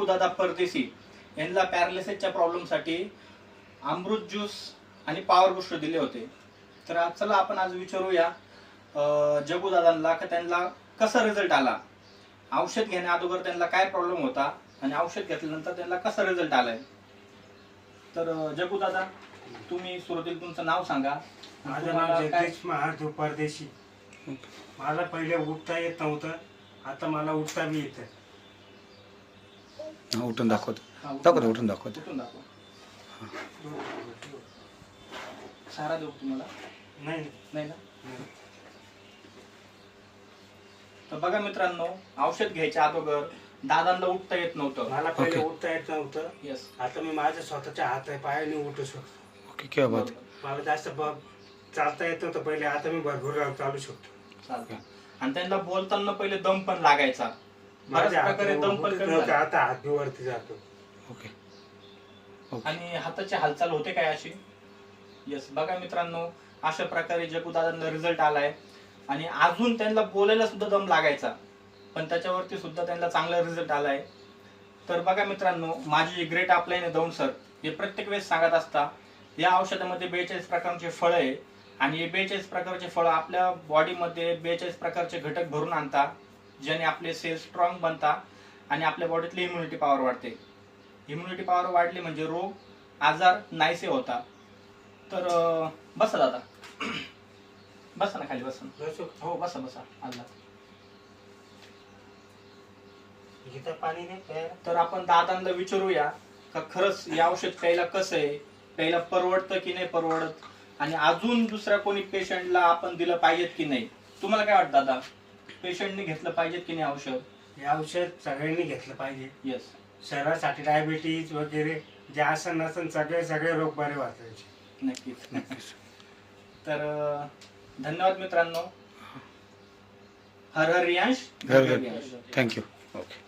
जगूदादा परदेशी यांना पॅरालिसिसच्या प्रॉब्लेमसाठी अमृत ज्यूस आणि पॉवर बुस्टर दिले होते. तर आज चला आपण आज विचारूया जगूदादांना का त्यांना कसा रिझल्ट आला? औषध घेण्या अगोदर त्यांना काय प्रॉब्लेम होता? आणि औषध घेतल्यानंतर त्यांना कसा रिझल्ट आलाय? तर जगूदादा तुम्ही सुरुवातीला तुमचं नाव सांगा. माझं नाव जगदीश महादेव परदेशी. मला पहिले उठता येत नव्हतं. आता मला उठता बी येतं. हा, उठून दाखवतो. हा, उठून दाखवतो उठून दाखवतो. उठून दाखवा. सारा देऊ तुम्हाला? नाही. नाही ना? नाही. तर बघा मित्रांनो औषध घ्यायच्या अगोदर दादांना उठता येत नव्हतं. मला पहिले. उठता येत नव्हतं. येस आता मी माझ्या स्वतःच्या हात पायाने उठू शकतो. ओके क्या बात मला जास्त ब- चालता येत नव्हतं पहिले आता मी भरपूर चालू शकतो. चालतं आणि त्यांना बोलताना पहिले दम पण लागायचा. बऱ्याच प्रकारे दम पण कमी झाला. आता जातो. ओके. आणि हाताची हालचाल होते काय अशी? येस बघा मित्रांनो अशा प्रकारे जगूदादांना रिझल्ट आलाय. आणि अजून त्यांना बोलायला सुद्धा दम लागायचा. पण त्याच्यावरती सुद्धा त्यांना चांगला रिझल्ट आलाय. तर बघा मित्रांनो माझी जी ग्रेट आहे दौंड सर हे प्रत्येक वेळेस सांगत असता या औषधामध्ये बेचाळीस प्रकारचे फळं आहे. आणि हे बेचाळीस प्रकारचे फळं आपल्या बॉडीमध्ये बेचाळीस प्रकारचे घटक भरून आणता. ज्याने आपले सेल स्ट्रॉंग बनता आणि आपल्या बॉडीतली इम्युनिटी पॉवर वाढते. इम्युनिटी पॉवर वाढली म्हणजे रोग आजार नाहीसे होता तर बसा दादा. बसा ना खाली बसा ना. हो बसा बसा. आला इथं पाणी नाही प्यायला? तर आपण दादांना विचारूया का खरंच हे औषध प्यायला कसं आहे? प्यायला परवडतं की नाही परवडत? आणि अजून दुसऱ्या कोणी पेशंटला आपण दिलं पाहिजेत की नाही? तुम्हाला काय वाटतं दादा? पेशंटने घेतलं पाहिजेत की नाही औषध? हे औषध सगळ्यांनी घेतलं पाहिजे. येस शरीरासाठी डायबिटीज वगैरे जे आसन नसन सगळे सगळे रोग बरे वाचायचे नक्कीच नक्कीच. तर अं, धन्यवाद मित्रांनो. हर हर रियांश घर घर थँक्यू ओके